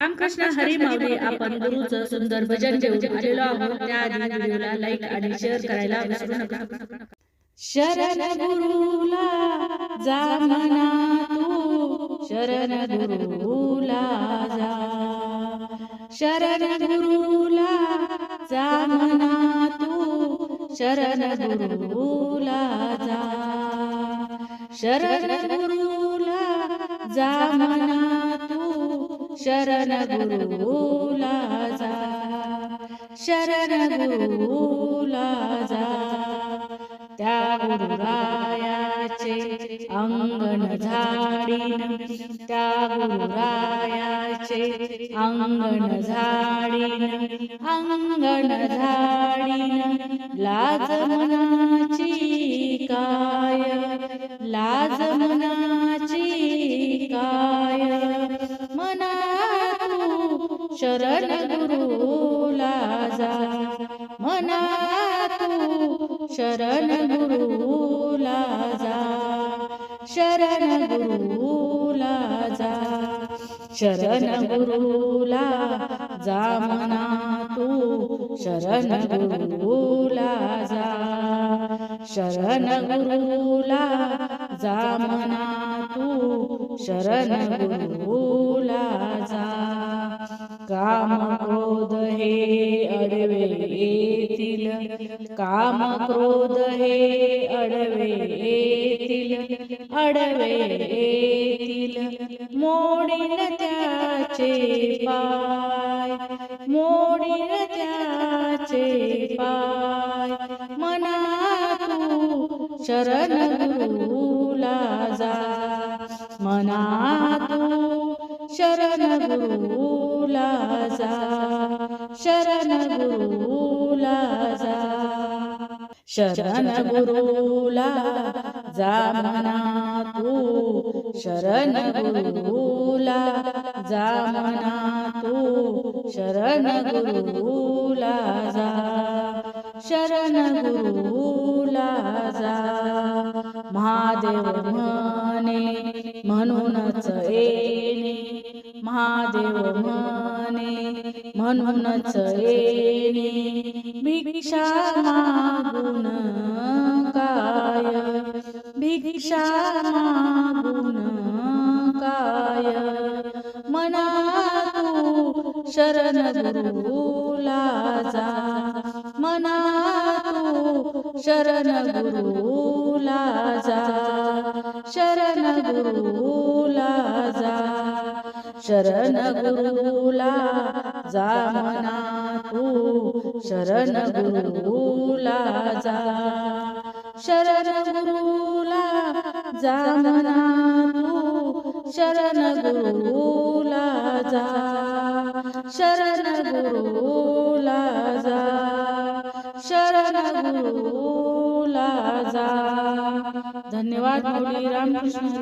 रामकृष्ण हरी माऊली आपण गुरुचं सुंदर भजन घेऊन आलेलो आहोत. त्याआधी व्हिडिओला लाईक आणि शेअर करायला विसरू नका. शरण गुरुला जा म्हणा तू. शरण गुरुला जा. शरण गुरुला जा म्हणा तू. शरण गुरुला जा. शरण गुरुला जा म्हणा शरण गुरुला जा शरण गुरुला जा त्या गुरुरायाचे अंगण झाडीन त्या गुरुरायाचे अंगण झाडीन अंगण झाडीन. लाज मनाची शरण गुरुला जा. मना तू शरण गुरुला जा. शरण गुरुला जा शरण गुरुला जा. मना तू शरण गुरुला जा शरण गुरुला जा मना तू शरण गुरुला जा. काम क्रोध हे अडवे येतील काम क्रोध हे अडवे येतील अडवे येतील मोडीन त्याचे पाय. मोडीन त्याचे पाय. मना तू शरण गुरुला जा. मना तू शरण गुरुला जा शरण गुरुला जा शरण गुरुला जा मना तू शरण गुरुला जा मना तू शरण गुरुला जा शरण गुरुला जा महादेव म्हणे म्हणून देव महादेव म्हणे म्हणूनच येणे भिक्षा मागून काय? भिक्षा मागून काय? मना तू शरण गुरुला जा. मना तू शरण गुरुला जा. शरण गुरु शरण गुरुला जा मना तू. शरण गुरुला जा. शरण गुरुला जा मना तू. शरण गुरुला जा. शरण गुरुला जा. शरण गुरुला जा. धन्यवाद रामकृष्ण